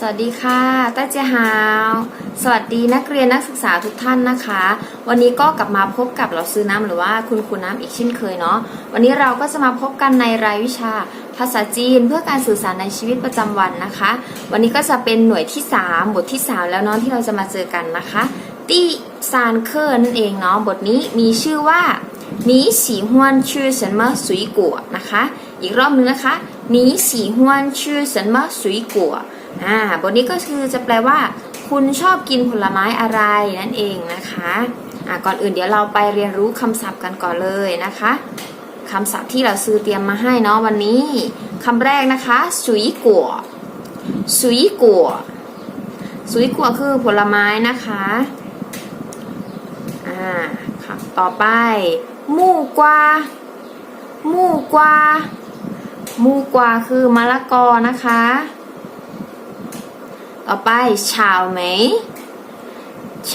สวัสดีค่ะต้าเจียฮาวสวัสดีนักเรียนนักศึกษาทุกท่านนะคะ วันนี้ก็กลับมาพบกับเราซื้อน้ำหรือว่าคุณครูน้ำอีกเช่นเคยเนาะ วันนี้เราก็จะมาพบกันในรายวิชาภาษาจีนเพื่อการสื่อสารในชีวิตประจำวันนะคะ วันนี้ก็จะเป็นหน่วยที่ 3 บทที่ 3 แล้วเนาะที่เราจะมาเจอกันนะคะตี้ซานเคอร์นั่นเองเนาะ บทนี้มีชื่อว่า你喜欢吃什么水果นะคะ อีกรอบนึงนะคะ你喜欢吃什么水果 อ่าบทนี้ก็คือจะแปลว่า คุณชอบกินผลไม้อะไรนั่นเองนะคะอ่าก่อนอื่นเดี๋ยวเราไปเรียนรู้คำศัพท์กันก่อนเลยนะคะคำศัพท์ที่เราซื้อเตรียมมาให้เนาะวันนี้คำแรกนะคะสุยกัวสุยกัวสุยกัวคือผลไม้นะคะอ่าค่ะต่อไปมู่กวามู่กวามู่กวาคือมะละกอนะคะ ต่อไปชาวเหมย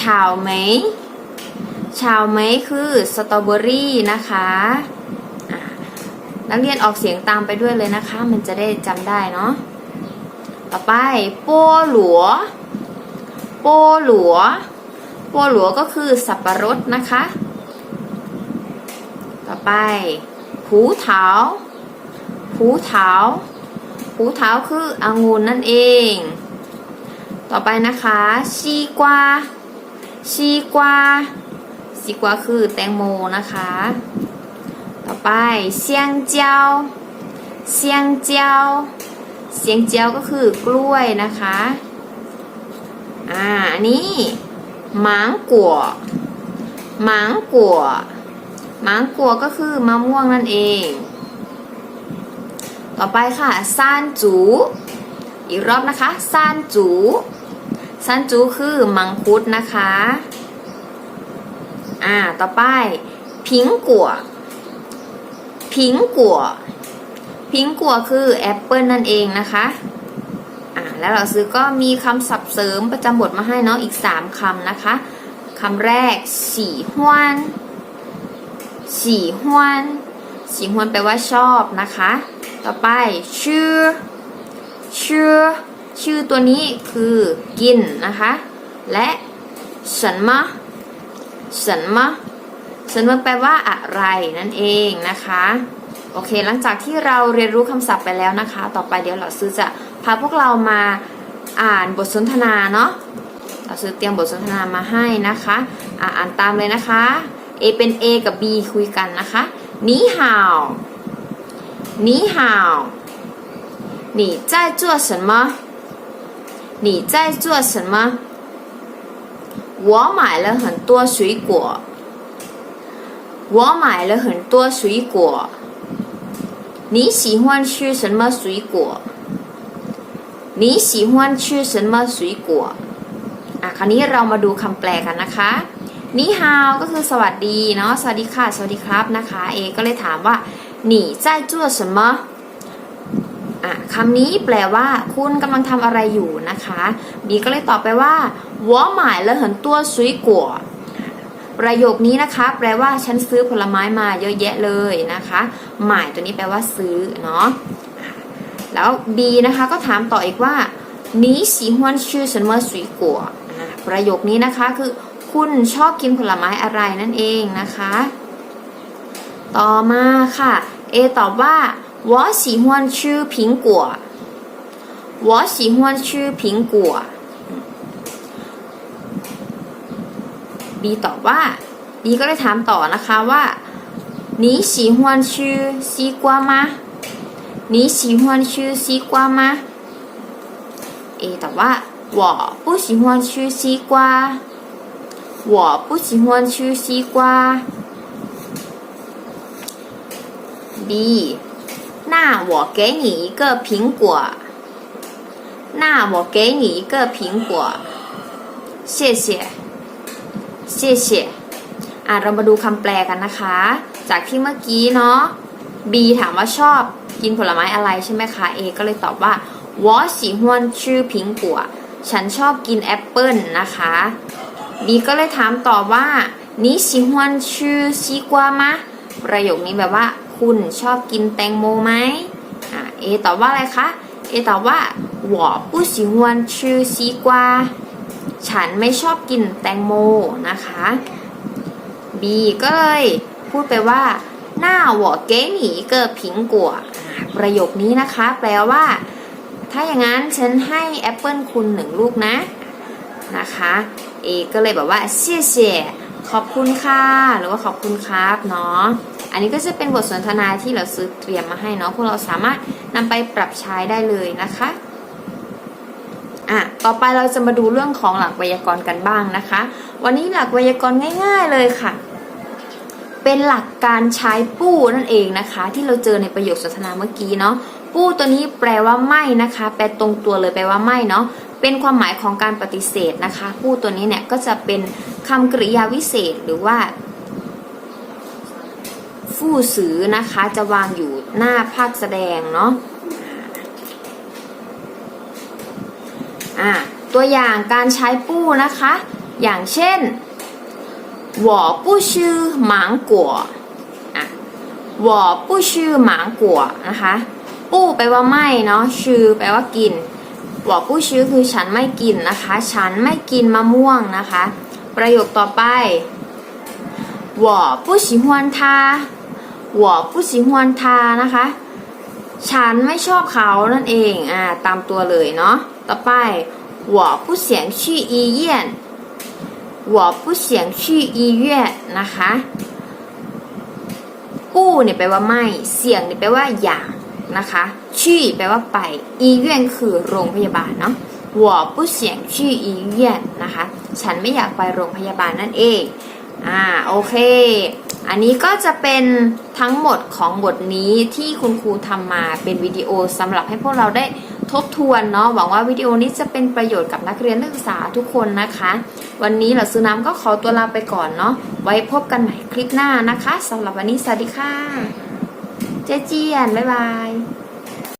ชาวเหมยชาวเหมยคือสตรอเบอรี่นะคะะนักเรียนออกเสียงตามไปด้วยเลยนะคะ มันจะได้จำได้เนาะต่อไปปัวหลัวปัวหลัวปัวหลัวก็คือสับปะรดนะคะ ต่อไปผูเถาผูเถาผูเถาคือองุ่นนั่นเอง ต่อไปนะคะชีกวาชีกวาชีกวาคือแตงโมนะคะ ต่อไปเซียงเจียวเซียงเจียวเซียงเจียวก็คือกล้วยนะคะอ่านนี้หมางกัวหมางกัวหมางกัวก็คือมะม่วงนั่นเอง ต่อไปค่ะซานจูอีกรอบนะคะซานจู ซานจูคือมังคุดนะคะ อ่า ต่อไปพิงกัวพิงกัวพิงกัวคือแอปเปิลนั่นเองนะคะ อ่า แล้วเราซื้อก็มีคำศัพท์เสริมประจำบทมาให้เนาะอีก 3คำนะคะคำแรกสีห้วนสีห้วนสีห้วนแปลว่าชอบนะคะ ต่อไปชื่อชื่อ ชื่อตัวนี้คือกินนะคะ และฉันมะฉันมะฉันมะแปลว่าอะไรนั่นเองนะคะ โอเค หลังจากที่เราเรียนรู้คำศัพท์ไปแล้วนะคะ ต่อไปเดี๋ยวเราซื้อจะพาพวกเรามาอ่านบทสนทนาเนาะ เราซื้อเตรียมบทสนทนามาให้นะคะอ่าอ่านตามเลยนะคะ A เป็น A กับ B คุยกันนะคะนีฮาวนีฮาว你在做什么？ 你在做什么我买了很多水果我买了很多水果你喜欢吃什么水果你喜欢吃什么水果อะคราวนี้เรามาดูคำแปลกันนะคะนี่ฮาวก็คือสวัสดีเนาะสวัสดีค่ะ สวัสดีครับนะคะ เอก็เลยถามว่า你在做什么อะคำนี้แปลว่า คุณกำลังทำอะไรอยู่นะคะบีก็เลยตอบไปว่าว่าหมายแล้วเห็นตัวซุยกัวประโยคนี้นะคะ แปลว่าฉันซื้อผลไม้มาเยอะแยะเลยนะคะหมายตัวนี้แปลว่าซื้อเนาะแล้ว B นะคะก็ถามต่ออีกว่านีสีฮวนชื่อฉันเมื่อสุยกัวประโยคนี้นะคะคือคุณชอบกินผลไม้อะไรนั่นเองนะคะ ต่อมาค่ะ A ตอบว่าว่าสีฮวนชื่อพิงกัว 我喜欢吃苹果 B ตอบว่า B ก็เลยถามต่อนะคะว่า你喜欢吃西瓜吗你喜欢吃西瓜吗 A ตอบว่า我不喜欢吃西瓜我不喜欢吃西瓜 B 那我给你一个苹果 那我给你一个苹果谢谢谢谢อ่ะเรามาดูคำแปลกันนะคะ จากที่เมื่อกี้เนาะ B ถามว่าชอบกินผลไม้อะไรใช่ไหมคะ A ก็เลยตอบว่า我喜欢吃苹果ฉันชอบกินแอปเปิลนะคะ B ก็เลยถามต่อว่า你喜欢吃西瓜吗ประโยคนี้แบบว่า คุณชอบกินแตงโมไหมอ่า A ตอบว่าอะไรคะ A ตอบว่า 我不喜欢吃西瓜ฉันไม่ชอบกินแตงโมนะคะ B ก็เลยพูดไปว่าหน้า我给你一个苹果อ่าประโยคนี้นะคะ แปลว่า ถ้าอย่างนั้นฉันให้แอปเปิลคุณหนึ่งลูกนะ นะคะ เอก็เลยแบบว่าเชี่ยเชี่ยขอบคุณค่ะ หรือว่าขอบคุณครับเนาะ อันนี้ก็จะเป็นบทสนทนาที่เราซื้อเตรียมมาให้เนาะ พวกเราสามารถนำไปปรับใช้ได้เลยนะคะ อ่ะ ต่อไปเราจะมาดูเรื่องของหลักไวยากรณ์กันบ้างนะคะ วันนี้หลักไวยากรณ์ง่าย ๆเลยค่ะ เป็นหลักการใช้ปู้นั่นเองนะคะ ที่เราเจอในประโยคสนทนาเมื่อกี้เนาะปู้ตัวนี้แปลว่าไม่นะคะ แปลตรงตัวเลยแปลว่าไม่เนาะเป็นความหมายของการปฏิเสธนะคะ ปู้ตัวนี้เนี่ยก็จะเป็นคำกริยาวิเศษหรือว่าฟู่สือนะคะจะวางอยู่หน้าภาคแสดงเนาะ อ่า ตัวอย่างการใช้ปู้นะคะ อย่างเช่น我不吃芒果อ่ะ我不吃芒果นะคะ ปู้แปลว่าไม่เนาะชื่อแปลว่ากิน我不吃คือฉันไม่กินนะคะ ฉันไม่กินมะม่วงนะคะ ประโยคต่อไป我不喜欢他我不喜欢他นะคะ ฉันไม่ชอบเขานั่นเอง อ่า ตามตัวเลยเนาะ ต่อไป 我不想去医院我不想去医院นะคะ ปู้เนี่ยแปลว่าไม่ เสียงเนี่ยแปลว่าอย่างนะคะชี่แปลว่าไป อีเ院คือโรงพยาบาลเนาะ我不想去医院นะคะ ฉันไม่อยากไปโรงพยาบาลนั่นเอง อ่า โอเค อันนี้ก็จะเป็นทั้งหมดของบทนี้ที่คุณครูทำมาเป็นวิดีโอสำหรับให้พวกเราได้ ทบทวนเนาะหวังว่าวิดีโอนี้จะเป็นประโยชน์กับนักเรียนนักศึกษาทุกคนนะคะ วันนี้เราซื้อน้ำก็ขอตัวลาไปก่อนเนาะไว้พบกันใหม่คลิปหน้านะคะสำหรับวันนี้สวัสดีค่ะเจเจียนบ๊ายบาย